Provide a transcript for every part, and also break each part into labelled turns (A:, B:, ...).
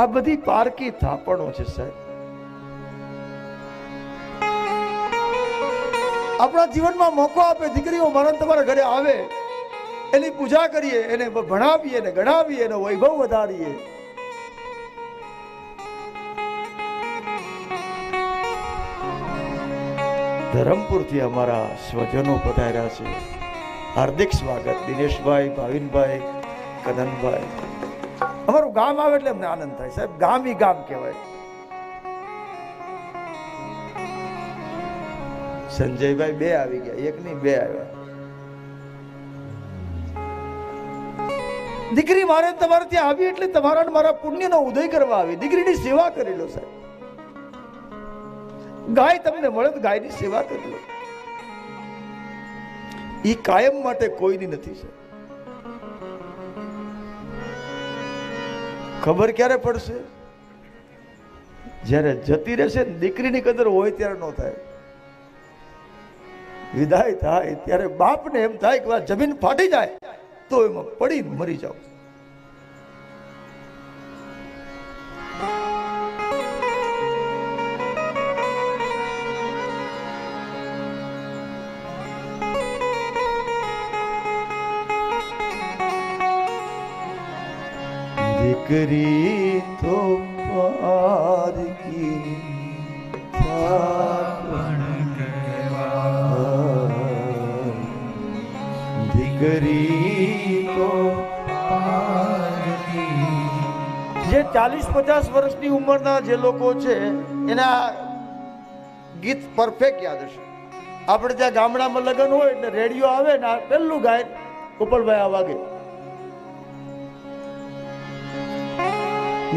A: આ બધી પારકી થાપણો છે, સાહેબ. આપણા જીવનમાં મોકો આપે, દીકરીઓ મારા તમારા ઘરે આવે, એની પૂજા કરીએ, એને ભણાવીએ ને ગણાવીએ, એનો વૈભવ વધારીએ. ધરમપુરથી અમારા સ્વજનો પધાર્યા છે. હાર્દિક સ્વાગત, દિનેશભાઈ, ભાવિનભાઈ, કનનભાઈ. અમારું ગામ આવે એટલે અમને આનંદ થાય. સાહેબ, ગામ ઈ ગામ કહેવાય. સંજયભાઈ બે આવી ગયા. એક નહીં, બે આવ્યા. દીકરી મારે તમારે ત્યાં આવી એટલે તમારા મારા પુણ્યનો ઉદય કરવા આવી. દીકરીની સેવા કરી લો, સાહેબ. ગાય તમને મળે તો ગાયની સેવા કરી લો. એ કાયમ માટે કોઈની નથી છે ખબર ક્યારે પડશે? જ્યારે જતી રહેશે દીકરીની કદર હોય ત્યારે ન થાય. વિદાય થાય ત્યારે બાપને એમ થાય કે જમીન ફાટી જાય, તો એમાં પડી મરી જાવ દીકરી તો પારકી દીકરી તો જે ચાલીસ પચાસ વર્ષની ઉંમરના જે લોકો છે, એના ગીત પરફેક્ટ યાદ હશે. આપણે ત્યાં ગામડામાં લગ્ન હોય એટલે રેડિયો આવે ને પહેલું ગાય ગોપાલભાઈ આ વાગે.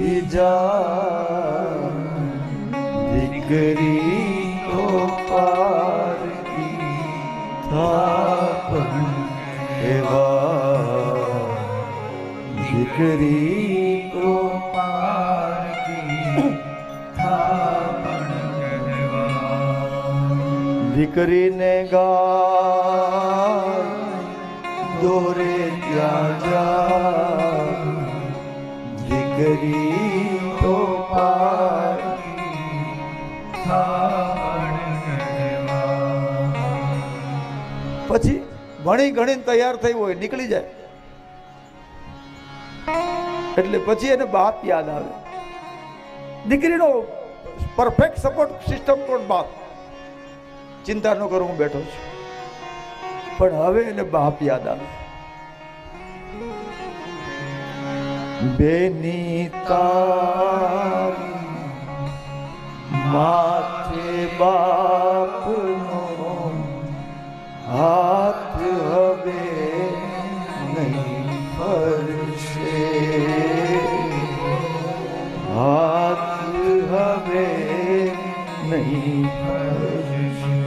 A: સાસરીએ જાતા જોજો પાપણના બીજા દીકરી તો પારકી થાપણ એવા દીકરી તો પારકી દીકરીને ગાય દોરે ત્યાં જા દીકરી તો પછી ભણી ગણીને તૈયાર થઈ હોય, નીકળી જાય. એટલે પછી એને બાપ યાદ આવે. દીકરીનો પરફેક્ટ સપોર્ટ સિસ્ટમ પણ બાપ. ચિંતા ન કરો, હું બેઠો છું. પણ હવે એને બાપ યાદ આવે. બેની તારી માથે હાથ હવે નહીં ફરશે હાથ હવે નહીં ફરશે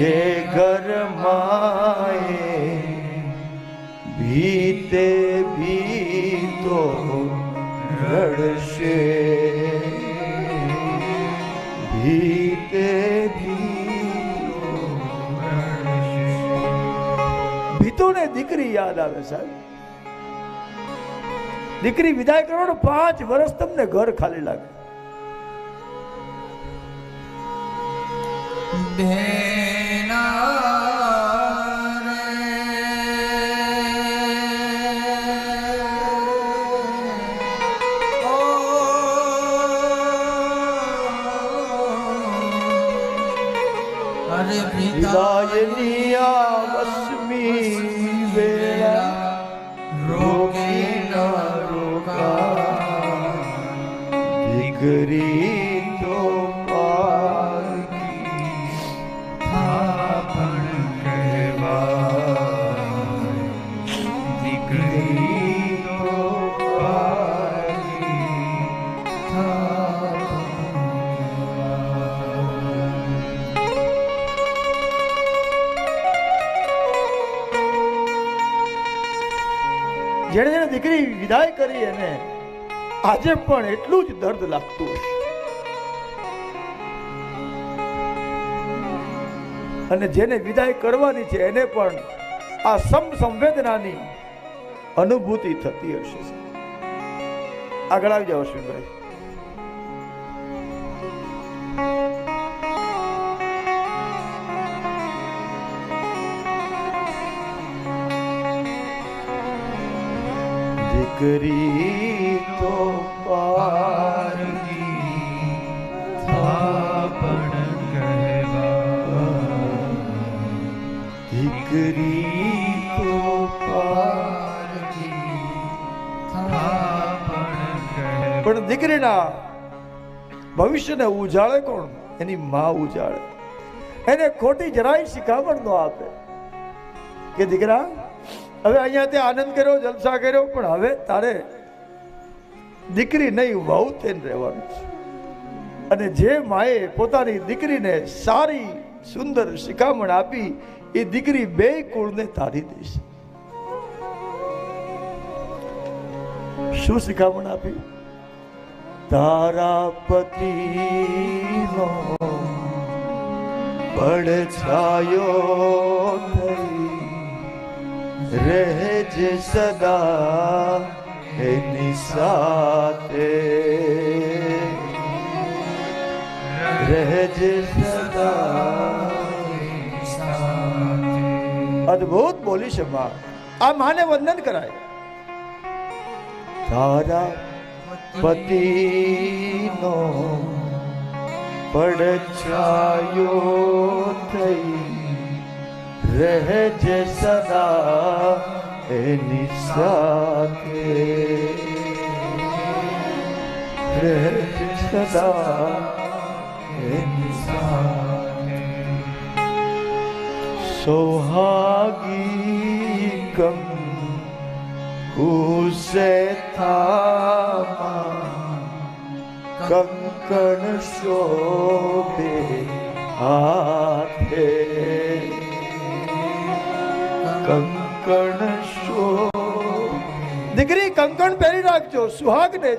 A: જે ઘરમાએ ભીતે ભીતો રડશે. ભીતો ભીતોને દીકરી યાદ આવે સાહેબ. દીકરી વિદાય કરો ને પાંચ વર્ષ તમને ઘર ખાલી લાગે. કરી તો પણ કહેવા દીકરી જેણે દીકરી વિદાય કરી એને આજે પણ એટલું જ દર્દ લાગતું હશે. અને જેને વિદાય કરવાની છે, એને પણ આ સમસંવેદનાની અનુભૂતિ થતી હશે. આગળ આવી જાઓ, અશ્વિનભાઈ. દીકરી તો પણ દીકરીના ભવિષ્યને ઉજાળે કોણ? એની મા ઉજાળે. એને ખોટી જરાય શિખામણ ન આપે. કે દીકરા, હવે અહીંયા તે આનંદ કર્યો, જલસા કર્યો, પણ હવે તારે દીકરી નહીં, વહુ થઈને રહેવાનું છે. અને જે માએ પોતાની દીકરીને સારી, સુંદર શિખામણ આપી, એ દીકરી બે કુળને તારી દેશે શું શિખામણ આપી? તારા પતિનો પડછાયો થઈ, રહેજે સદા એની સાથે. રહેજે સદા અદ્ભુત બોલી શમા આ માને વંદન કરાય. તારા પતિનો પડછાયો થઈ રહેજે સદા એની સાથે રહેજે સદા એની સાથે સોહાગી કમ ઉસે થામા કંકણ શોભે હાથે કંકણ શો દીકરી કંકણ પહેરી રાખજો સુહાગ ને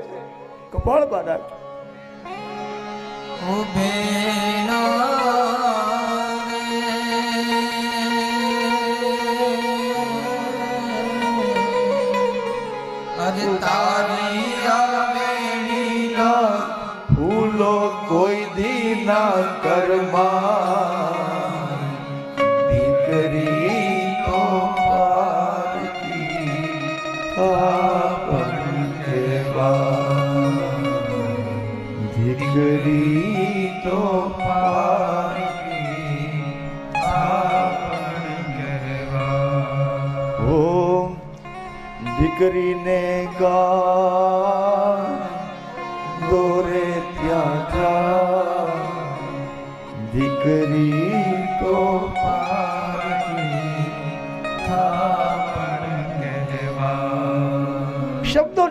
A: કપાળમાં રાખજો.
B: અરે તારી
A: કરમાં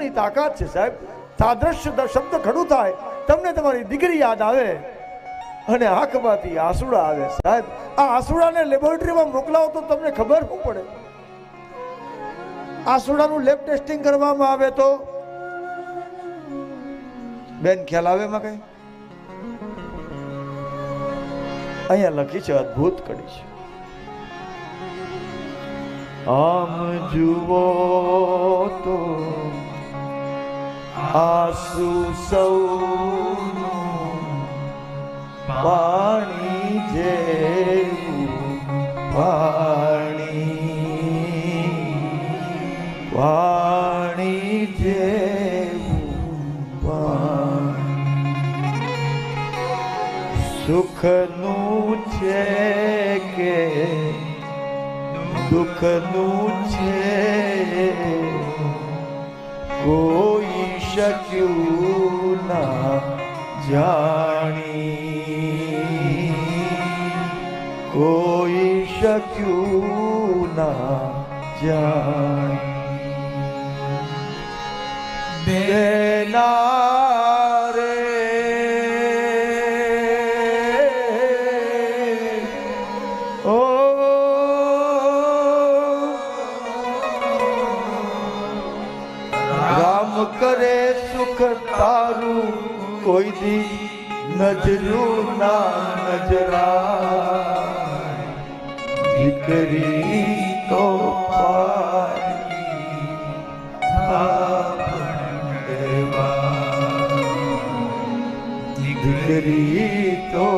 A: શબ્દોની તાકાત છે, સાહેબ. સાદ્રશ્ય શબ્દ ખડું થાય. તમને તમારી દીકરી યાદ આવે અને આંખમાંથી આસુડા આવે, સાહેબ. આ આસુડાને લેબોરેટરીમાં મોકલાવો તો તમને ખબર શું પડે. આસુડાનું લેબ ટેસ્ટિંગ કરવામાં આવે તો? બેન, ખ્યાલ આવે એમાં કઈ? અહીંયા લખી છે અદ્ભુત કડી છે. આમ જુઓ તો આસુ સૌ પાણી જેવું પાણી પાણી જેવું સુખનું છે કે દુઃખનું છે કોઈ શક્યું ના જાણી કોઈ શક્યું ના જાણી બેના કોઈ દી નજરું ના નજરા દીકરી તો. દીકરી તો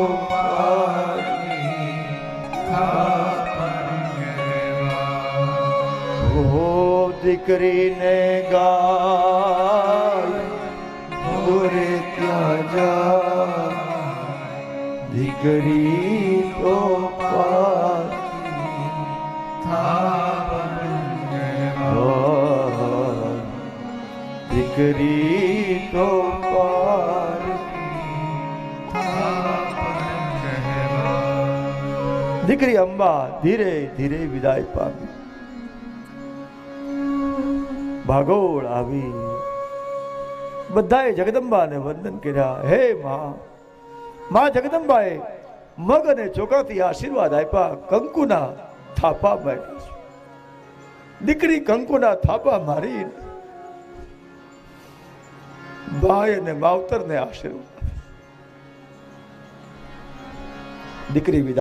A: દીકરીને ગાય દીકરી તો દીકરી તો દીકરી અંબા ધીરે ધીરે વિદાય પામી. ભાગોળ આવી. બધાએ જગદંબાને વંદન કર્યા. હે માં માં જગદંબાએ મગ અને ચોકાથી આશીર્વાદ આપ્યા. કંકુના થાપા માર્યા દીકરી કંકુના થાપા મારી ભાઈ અને માવતરને આશીર્વાદ દીકરી